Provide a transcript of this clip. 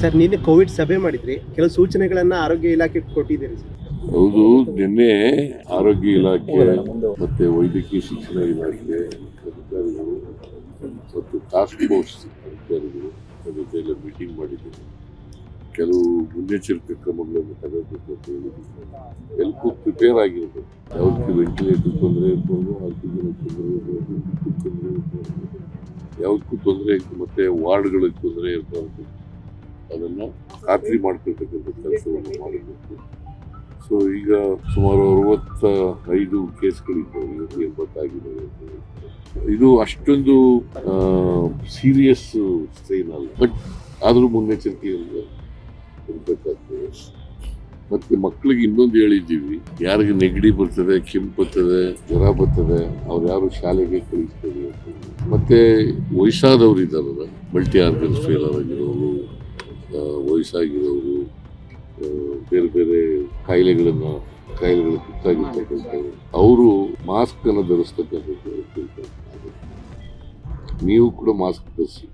Sir, ನಿನ್ನೆ Covid ಸಭೆ ಮಾಡಿದ್ರಿ. ಕೆಲವು ಸೂಚನೆಗಳನ್ನ ಆರೋಗ್ಯ ಇಲಾಖೆ ಕೊಟ್ಟಿದ್ದೀರಿ ಹೌದು, ನಿನ್ನೆ ಆರೋಗ್ಯ ಇಲಾಖೆ ಮತ್ತೆ ವೈದ್ಯಕೀಯ ಶಿಕ್ಷಣ ಇಲಾಖೆ, ಅಧಿಕಾರಿಗಳು ಮತ್ತು ಟಾಸ್ಕ್ ಫೋರ್ಸ್ ಅಧಿಕಾರಿಗಳು ಜೊತೆಲ್ಲ ಮೀಟಿಂಗ್ ಮಾಡಿದ್ದೀವಿ ಕೆಲವು ಮುನ್ನೆಚ್ಚರಿಕೆ ಕ್ರಮಗಳನ್ನು ತಗೋಬೇಕು ಅಂತ ಹೇಳಿದ್ರು. ಎಲ್ಲಕ್ಕೂ ಪ್ರಿಪೇರ್ ಆಗಿರ್ಬೋದು ಯಾವ್ದಕ್ಕೆ ವೆಂಟಿಲೇಟರ್ ತೊಂದರೆ ಇರ್ಬೋದು, ಆಕ್ಸಿಜನ್ ತೊಂದರೆ ಇರ್ಬೋದು ತೊಂದರೆ ಇರ್ಬೋದು, ಯಾವುದಕ್ಕೂ ತೊಂದರೆ ಮತ್ತೆ ವಾರ್ಡ್ಗಳಿಗೆ ತೊಂದರೆ ಇರ್ಬಾರ್ದು ಅದನ್ನು ಖಾತ್ರಿ ಮಾಡ್ಕೊಳ್ತಕ್ಕಂಥ ಕೆಲಸವನ್ನು ಮಾಡಬೇಕು. ಸೊ ಈಗ ಸುಮಾರು ಅರವತ್ತ ಐದು ಕೇಸ್ಗಳಿದ್ದಾವೆ ಎಂಬತ್ತಾಗಿದ್ದಾವೆ ಇದು ಅಷ್ಟೊಂದು ಸೀರಿಯಸ್ ಸ್ಟ್ರೈನ್ ಅಲ್ಲ. ಬಟ್ ಆದರೂ ಮುನ್ನೆಚ್ಚರಿಕೆಯಿಂದ ಇರಬೇಕಾಗ್ತದೆ. ಮತ್ತೆ ಮಕ್ಕಳಿಗೆ ಇನ್ನೊಂದು ಹೇಳಿದ್ದೀವಿ. ಯಾರಿಗೆ ನೆಗಡಿ ಬರ್ತದೆ ಕೆಂಪು ಬರ್ತದೆ, ಜ್ವರ ಬರ್ತದೆ, ಅವ್ರು ಯಾರು ಶಾಲೆಗೆ ಹೇಳಿ. ಮತ್ತೆ ವಯಸ್ಸಾದವ್ರು ಇದ್ದಾರಲ್ಲ ಮಲ್ಟಿ ಆರ್ಗನ್ ಫೇಲರ್ ಆಗಿರೋರು ವಯಸ್ಸಾಗಿರೋರು ಬೇರೆ ಬೇರೆ ಕಾಯಿಲೆಗಳನ್ನ ಕಾಯಿಲೆಗಳು ತುತ್ತಾಗಿರ್ತಕ್ಕಂಥವ್ರು ಅವರು ಮಾಸ್ಕ್ ಅನ್ನು ಧರಿಸ್ತಕ್ಕಂಥದ್ದು. ನೀವು ಕೂಡ ಮಾಸ್ಕ್ ಧರಿಸಿ